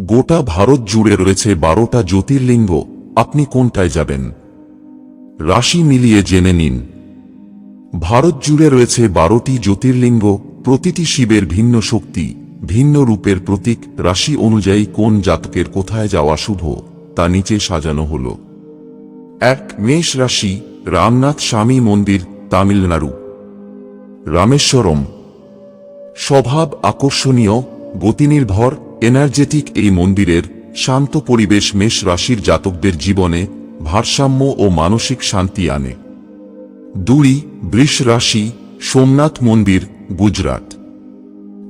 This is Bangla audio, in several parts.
গোটা ভারত জুড়ে রয়েছে বারোটা জ্যোতির্লিঙ্গ। আপনি কোনটায় যাবেন? রাশি মিলিয়ে জেনে নিন। ভারত জুড়ে রয়েছে বারোটি জ্যোতির্লিঙ্গ, প্রতিটি শিবের ভিন্ন শক্তি, ভিন্ন রূপের প্রতীক, রাশি অনুযায়ী কোন জাতকের কোথায় যাওয়া শুভ, তা নিচে সাজানো হল। এক, মেষ রাশি, রামনাথ স্বামী মন্দির, তামিলনাড়ু। রামেশ্বরম। স্বভাব আকর্ষণীয়, গতিনির্ভর এনার্জেটিক এই মন্দিরের শান্ত পরিবেশ মেষ রাশির জাতকদের জীবনে ভারসাম্য ও মানসিক শান্তি আনে। দুই, বৃষ রাশি, সোমনাথ মন্দির, গুজরাট।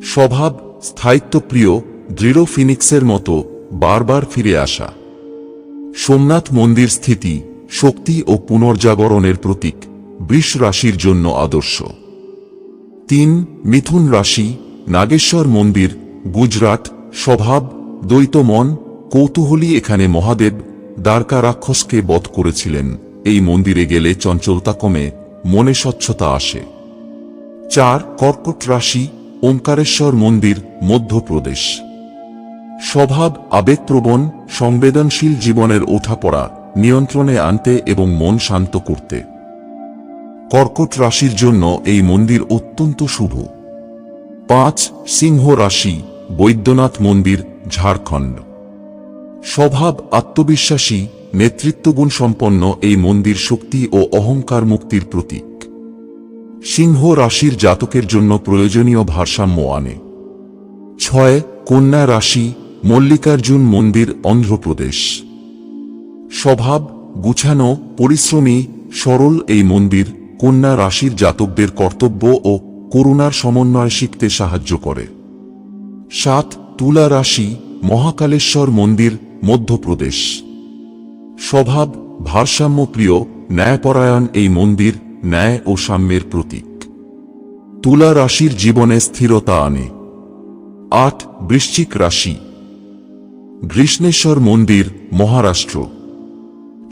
স্বভাব, স্থায়িত্বপ্রিয়, দৃঢ় ফিনিক্সের মতো বারবার ফিরে আসা। সোমনাথ মন্দির স্থিতি, শক্তি ও পুনর্জাগরণের প্রতীক, বৃষ রাশির জন্য আদর্শ। তিন, মিথুন রাশি, নাগেশ্বর মন্দির, গুজরাট স্বভাব, দ্বৈত মন, কৌতূহলী এখানে মহাদেব দ্বারকা রাক্ষসকে বধ করেছিলেন। এই মন্দিরে গেলে চঞ্চলতা কমে, মনে স্বচ্ছতা আসে। চার, কর্কট রাশি, ওঙ্কারেশ্বর মন্দির, মধ্যপ্রদেশ। স্বভাব, আবেগপ্রবণ, সংবেদনশীল জীবনের ওঠাপড়া, নিয়ন্ত্রণে আনতে এবং মন শান্ত করতে। কর্কট রাশির জন্য এই মন্দির অত্যন্ত শুভ। পাঁচ, সিংহ রাশি বৈদ্যনাথ মন্দির, ঝাড়খণ্ড। স্বভাব আত্মবিশ্বাসী, নেতৃত্বগুণ সম্পন্ন এই মন্দির শক্তি ও অহংকার মুক্তির প্রতীক। সিংহ রাশির জাতকের জন্য প্রয়োজনীয় ভারসাম্য আনে। ছয়, কন্যা রাশি, মল্লিকার্জুন মন্দির, অন্ধ্রপ্রদেশ। স্বভাব, গুছানো, পরিশ্রমী, সরল এই মন্দির কন্যা রাশির জাতকদের কর্তব্য ও করুণার সমন্বয় শিখতে সাহায্য করে। সাত তুলা রাশি, মহাকালেশ্বর মন্দির, মধ্যপ্রদেশ। স্বভাব, ভারসাম্যপ্রিয়, ন্যায়পরায়ণ এই মন্দির ন্যায় ও সাম্যের প্রতীক। তুলা রাশির জীবনে স্থিরতা আনে। আট বৃশ্চিক রাশি। গ্রীষ্ণেশ্বর মন্দির, মহারাষ্ট্র।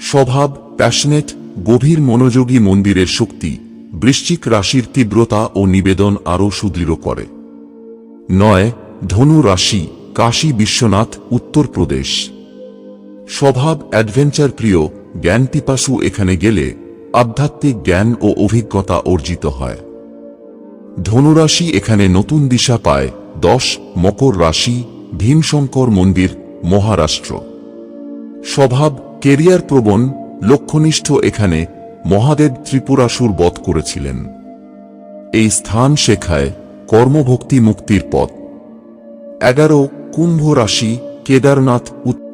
স্বভাব, প্যাশনেট, গভীর মনোযোগী মন্দিরের শক্তি, বৃশ্চিক রাশির তীব্রতা ও নিবেদন আরও সুদৃঢ় করে। নয় ধনু রাশি, কাশী বিশ্বনাথ উত্তরপ্রদেশ স্বভাব অ্যাডভেঞ্চার প্রিয় জ্ঞান পিপাসু এখানে গেলে আধ্যাত্মিক জ্ঞান ও অভিজ্ঞতা অর্জিত হয়। ধনুরাশি এখানে নতুন দিশা পায়, দশ, মকর রাশি, ভীমশঙ্কর মন্দির, মহারাষ্ট্র। স্বভাব কেরিয়ার প্রবণ, লক্ষ্যনিষ্ঠ এখানে মহাদেব ত্রিপুরাসুর বধ করেছিলেন। এই স্থান শেখায় কর্মভক্তি মুক্তির পথ। এগারো কুম্ভ রাশি, কেদারনাথ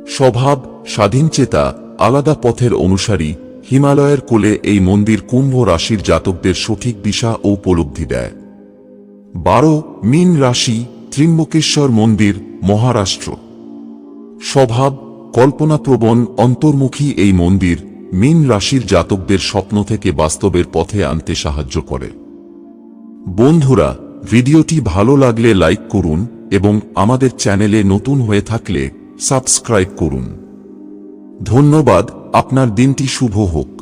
স্বভাব, স্বাধীনচেতা, আলাদা পথের অনুসারী, হিমালয়ের কোলে এই মন্দির কুম্ভ রাশির জাতকদের সঠিক দিশা ও উপলব্ধি দেয়। বারো মীন রাশি, ত্রিম্বকেশ্বর মন্দির, মহারাষ্ট্র। স্বভাব, কল্পনাপ্রবণ, অন্তর্মুখী এই মন্দির মীন রাশির জাতকদের স্বপ্ন থেকে বাস্তবের পথে আনতে সাহায্য করে। বন্ধুরা, ভিডিওটি ভালো লাগলে লাইক করুন এবং আমাদের চ্যানেলে নতুন হয়ে থাকলে সাবস্ক্রাইব করুন। ধন্যবাদ আপনার দিনটি শুভ হোক।